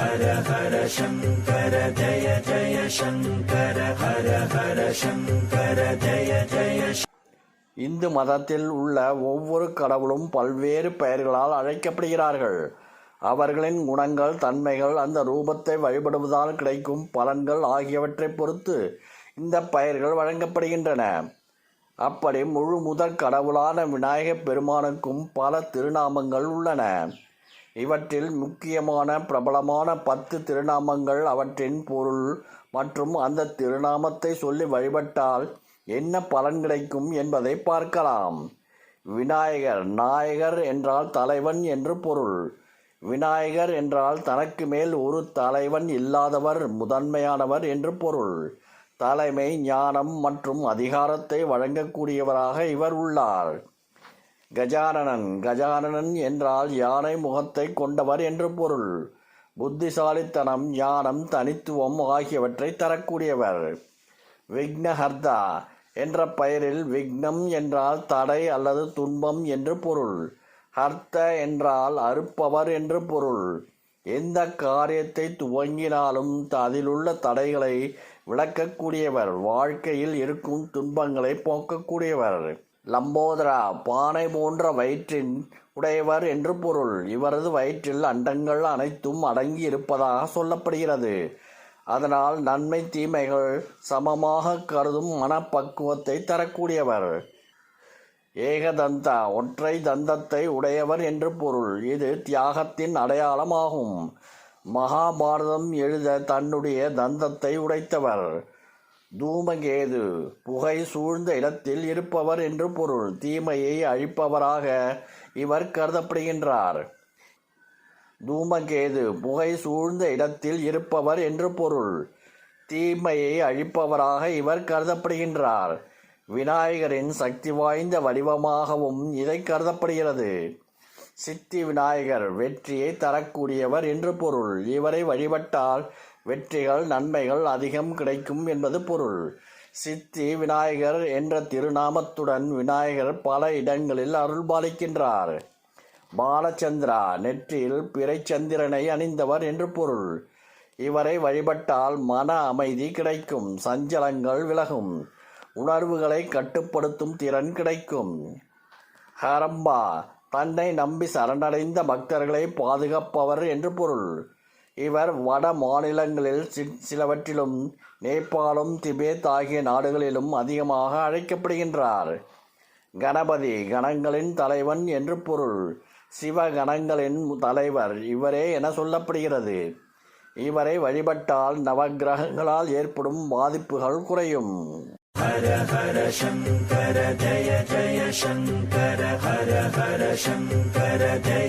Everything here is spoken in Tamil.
ஹர ஹர சங்கர ஜய ஜய சங்கர ஹர ஹர சங்கர ஜய ஜய இந்து மதத்தில் உள்ள ஒவ்வொரு கடவுளும் பல்வேறு பெயர்களால் அழைக்கப்படுகிறார்கள். அவர்களின் குணங்கள் தன்மைகள் அந்த ரூபத்தை வழிபடுவதால் கிடைக்கும் பலன்கள் ஆகியவற்றை பொறுத்து இந்த பெயர்கள் வழங்கப்படுகின்றன. அப்படி முழு முதற் கடவுளான விநாயகப் பெருமானுக்கும் பல திருநாமங்கள் உள்ளன. இவற்றில் முக்கியமான பிரபலமான பத்து திருநாமங்கள் அவற்றின் பொருள் மற்றும் அந்த திருநாமத்தை சொல்லி வழிபட்டால் என்ன பலன் கிடைக்கும் என்பதை பார்க்கலாம். விநாயகர் நாயகர் என்றால் தலைவன் என்று பொருள். விநாயகர் என்றால் தனக்கு மேல் ஒரு தலைவன் இல்லாதவர் முதன்மையானவர் என்று பொருள். தலைமை ஞானம் மற்றும் அதிகாரத்தை வழங்கக்கூடியவராக இவர் உள்ளார். கஜானனன் கஜானனன் என்றால் யானை முகத்தை கொண்டவர் என்று பொருள். புத்திசாலித்தனம் ஞானம் தனித்துவம் ஆகியவற்றை தரக்கூடியவர். விக்னஹர்தா என்ற பெயரில் விக்னம் என்றால் தடை அல்லது துன்பம் என்று பொருள். ஹர்த்த என்றால் அறுப்பவர் என்று பொருள். எந்த காரியத்தை துவங்கினாலும் அதிலுள்ள தடைகளை விளக்கக்கூடியவர். வாழ்க்கையில் இருக்கும் துன்பங்களை போக்கக்கூடியவர். லம்போதரா பானை போன்ற வயிற்றின் உடையவர் என்று பொருள். இவரது வயிற்றில் அண்டங்கள் அனைத்தும் அடங்கி இருப்பதாக சொல்லப்படுகிறது. அதனால் நன்மை தீமைகள் சமமாக கருதும் மனப்பக்குவத்தை தரக்கூடியவர். ஏகதந்தா ஒற்றை தந்தத்தை உடையவர் என்று பொருள். இது தியாகத்தின் அடையாளமாகும். மகாபாரதம் எழுத தன்னுடைய தந்தத்தை உடைத்தவர். தூமகேது புகை சூழ்ந்த இடத்தில் இருப்பவர் என்று பொருள். தீமையை அழிப்பவராக இவர் கருதப்படுகின்றார். தூமகேது புகை சூழ்ந்த இடத்தில் இருப்பவர் என்று பொருள். தீமையை அழிப்பவராக இவர் கருதப்படுகின்றார். விநாயகரின் சக்தி வாய்ந்த வடிவமாகவும் இதை கருதப்படுகிறது. சித்தி விநாயகர் வெற்றியை தரக்கூடியவர் என்று பொருள். இவரை வழிபட்டால் வெற்றிகள் நன்மைகள் அதிகம் கிடைக்கும் என்பது பொருள். சித்தி விநாயகர் என்ற திருநாமத்துடன் விநாயகர் பல இடங்களில் அருள்பாலிக்கின்றார். பாலச்சந்திரா நெற்றியில் பிறைச்சந்திரனை அணிந்தவர் என்று பொருள். இவரை வழிபட்டால் மன அமைதி கிடைக்கும் சஞ்சலங்கள் விலகும் உணர்வுகளை கட்டுப்படுத்தும் திறன் கிடைக்கும். ஹரம்பா தன்னை நம்பி சரணடைந்த பக்தர்களை பாதுகாப்பவர் என்று பொருள். இவர் வட மாநிலங்களில் சிலவற்றிலும் நேபாளம் திபேத் ஆகிய நாடுகளிலும் அதிகமாக அழைக்கப்படுகின்றார். கணபதி கணங்களின் தலைவன் என்று பொருள். சிவ கணங்களின் தலைவர் இவரே என சொல்லப்படுகிறது. இவரை வழிபட்டால் நவக்கிரகங்களால் ஏற்படும் பாதிப்புகள் குறையும். ஹர ஹர சங்கர ஜய ஜய சங்கர ஹர ஹர சங்கர ஜய